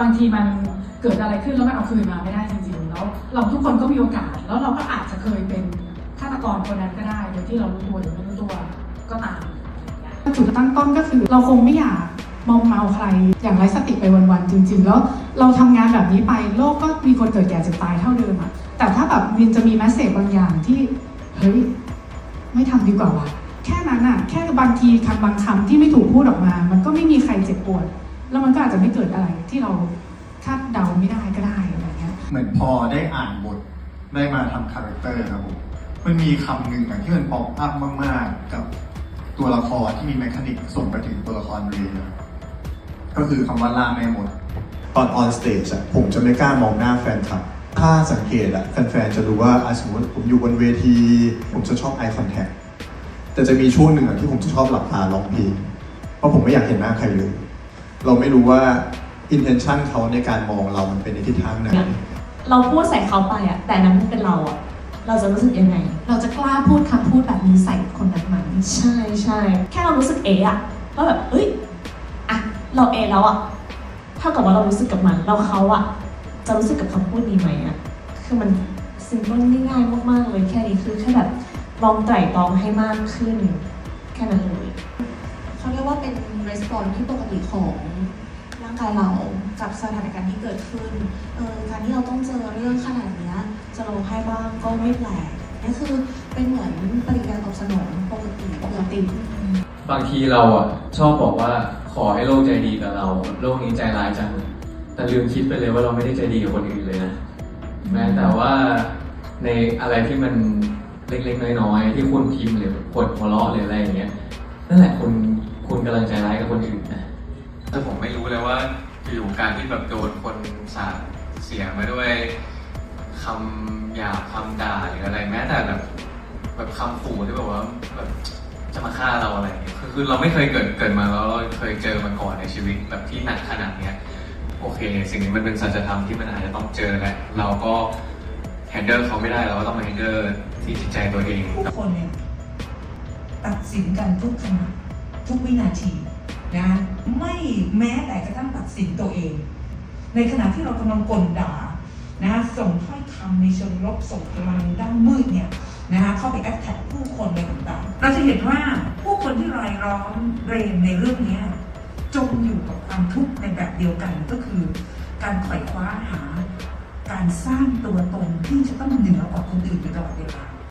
บางทีมันเกิดอะไรขึ้นแล้วมันเอาคืนมาไม่ได้จริงๆ แล้วเราทุกคนก็มีโอกาส แล้วเราก็อาจจะเคยเป็นฆาตกรคนนั้นก็ได้โดยที่เรารู้ตัวหรือไม่รู้ตัวก็ตามจุดตั้งต้นก็คือเราคงไม่อยากมอมเมาใครอย่างไร้สติไปวันๆจริง ๆ แล้วเราทำงานแบบนี้ไปโลกก็มีคนเกิดแก่เจ็บตายเท่าเดิมอะแต่ถ้าแบบวินจะมีแมสเซจบางอย่างที่เฮ้ยไม่ทำดีกว่าว่ะแค่นั้นอะแค่บางทีคำบางคำที่ไม่ถูกพูดออกมา มันก็ไม่มีใครเจ็บปวด แล้วมันก็อาจจะไม่เกิดอะไรที่เราคาดเดาไม่ได้ก็ได้อะไรเงี้ยเหมือนพอได้อ่านบทได้มาทำคาแรคเตอร์ครับผมมันมีคำหนึ่งอะที่มันป๊อปอัพมาก ๆ กับตัวละครที่มีแมคานิกส่งไปถึงตัวละครเรียนก็คือคำว่าล่าแม่มดตอนออนสเตจอะผมจะไม่กล้ามองหน้าแฟนคลับ ถ้าสังเกตอะแฟนๆจะรู้ว่าอะสมมติผมอยู่บนเวที ผมจะชอบ eye contact แต่จะมีช่วงหนึ่งอะที่ผมจะชอบหลับตาร้องเพลงเพราะผมไม่อยากเห็นหน้าใครเลย เราไม่รู้ว่า intention เขาในการมองเรามันเป็นในทิศทางไหน เราพูดใส่เขาไปอะแต่นั้นมันเป็นเราอะเราจะรู้สึกยังไง เราจะกล้าพูดคำพูดแบบนี้ใส่คนนั้นไหมใช่ใช่แค่เรารู้สึกเอะอะว่าแบบเอ้ยอะเราเอะแล้วอะเท่ากับว่าเรารู้สึกกับมันเราเขาอะจะรู้สึกกับคำพูดนี้ไหมอะคือมันซิมเพิลง่ายๆมากๆเลยแค่นี้คือแค่แบบลองไตร่ตรองให้มากขึ้น แค่นั้นเลยเขาเรียก ว่าเป็น response ที่ปกติของร่างกายเรากับสถานการณ์ที่เกิดขึ้นเออการที่เราต้องเจอเรื่องขนาดนี้จะร้องไห้บ้างก็ไม่แปลกนี่คือเป็นเหมือนปฏิกิริยาตอบสนองปกติปกติ บางทีเราอะชอบบอกว่าขอให้โลกใจดีกับเรา โลกนี้ใจร้ายจังแต่ลืมคิดไปเลยว่าเราไม่ได้ใจดีกับคนอื่นเลยนะแม้แต่ว่าในอะไรที่มันเล็กๆน้อยๆที่คุณพิมพ์หรือกดหัวเราะหรืออะไรอย่างเงี้ยนั่นแหละคุณ คุณกำลังใจร้ายกับคนอื่นนะแต่ผมไม่รู้เลยว่าอยู่การที่แบบโดนคนสาดเสียมาด้วยคำหยาบคำด่าหรืออะไรแม้แต่แบบแบบคำขู่ที่แบบว่าแบบจะมาฆ่าเราอะไรอย่างเงี้ยคือคือเราไม่เคยเกิดเกิดมาแล้วเราเคยเจอมาก่อนในชีวิตแบบที่หนักขนาดเนี้ยโอเค สิ่งนี้มันเป็นสัจธรรมที่มันอาจจะต้องเจอแหละเราก็แฮนเดิลเขาไม่ได้เราก็ต้องมาแฮนเดิลที่จิตใจตัวเองทุกคนเนี่ยตัดสินกันทุกขณะ ทุกวินาทีนะไม่แม้แต่กระทั่งตัดสินตัวเอง ในขณะที่เรากำลังกลด่านะส่งถ้อยคำในเชิงลบส่งพลังด้านมืดเนี่ยนะคะเข้าไปแอดแท็กผู้คนในต่างๆเราจะเห็นว่าผู้คนที่รายล้อมเรนในเรื่องนี้จมอยู่กับความทุกข์ในแบบเดียวกันก็คือ การไขว่คว้าหา การสร้างตัวตนที่จะต้องเหนือกว่าคนอื่นอยู่ตลอดเวลา